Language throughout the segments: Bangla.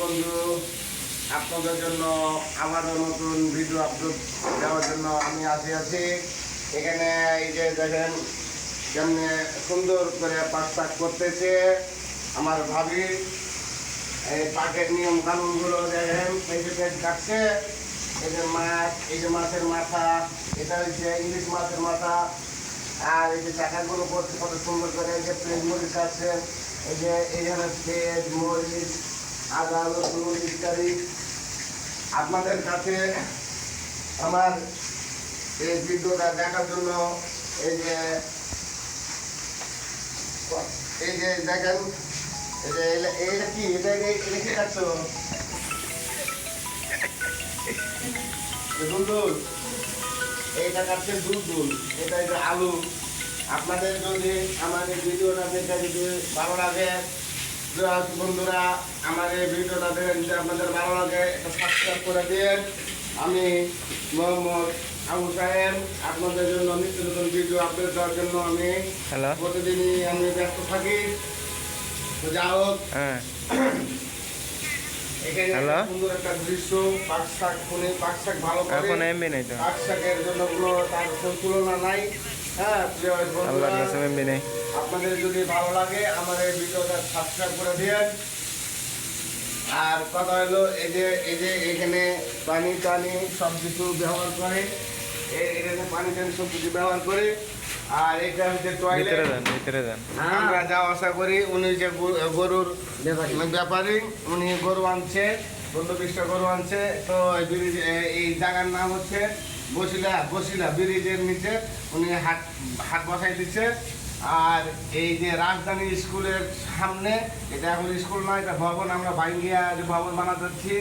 বন্ধু আপনাদের জন্য আমারও নতুন ভিডিও আপলোড দেওয়ার জন্য আমি আসি আছি। এখানে এই যে দেখেন, কেমনে সুন্দর করে পাক করতেছে আমার ভাবি। এই পাকের নিয়ম কানুনগুলো দেখেন এই কাটছে। এই যে মাছ, এই যে মাছের মাথা, এটা হচ্ছে ইলিশ মাছের মাথা। আর এই যে চাকাগুলো করছে কত সুন্দর করে এই যে পেঁয়াজ মরিচ আছে এই যে এইখানে পেঁয়াজ মরিচ আদা রসুন ইত্যাদি। আপনাদের কাছে আমার এই ভিডিওটা দেখার জন্য এই যে এই যে দেখেন এই যে এইটা- এইটা কি? এটা এটা- এটা কি খাচ্ছ? দুধ এইটা কাটছে দুধ দুধ এটা যে আলু। আপনাদের যদি আমার এই ভিডিওটা দেখে যদি ভালো লাগে বন্ধুরা আমার এই ভিডিওটা দেখে যদি আপনাদের ভালো লাগে একটা সাবস্ক্রাইব করে দিন আমি মোহাম্মদ আবু সাহেব আপনাদের জন্য নিত্য নতুন ভিডিও আপলোড দেওয়ার জন্য আমি প্রতিদিনই আমি ব্যস্ত থাকি। তো যা হোক হ্যাঁ এখানে সুন্দর একটা দৃশ্য পাক শাক কোনে পাক শাক ভালো করে। এখন এমবি নেই তো? পাক শাকের জন্য কোনো তার তুলনা নাই। হ্যাঁ প্রিয় আল্লাহর কাছে এমবি নেই। আপনাদের যদি ভালো লাগে আমার এই ভিডিওটা সাবস্ক্রাইব করে দিন আর কথা হলো এই যে এই যে এখানে পানি টানি সব কিছু ব্যবহার করে এখানে পানি টানি সব কিছু ব্যবহার করে আর এটা হচ্ছে টয়লেট যান ভিতরে যান আমরা যা আশা করি উনি যে গরু- গরুর ব্যাপারী। উনি গরু আনছে বিশটা গরু আনছে তো এই ব্রিজ- এই জায়গার নাম হচ্ছে বসিলা বসিলা ব্রিজের নিচে উনি হাট হাট বসাই দিচ্ছে। আর এই যে রাজধানী স্কুলের সামনে এটা এখন স্কুল নয় এটা ভবন আমরা ভাঙ্গিয়া যে ভবন বানাতে যাচ্ছি।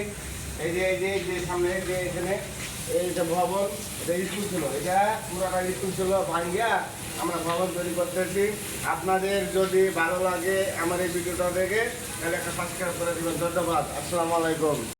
এই যে এই যে এই যে সামনে যে এখানে এই যে ভবন, এটা স্কুল ছিল। এটা পুরাটা স্কুল ছিল ভাঙ্গিয়া। আমরা ভবন তৈরি করতেছি। আপনাদের যদি ভালো লাগে আমার এই ভিডিওটা দেখে, তাহলে একটা সাবস্ক্রাইব করে দেবেন। ধন্যবাদ। আসসালামু আলাইকুম।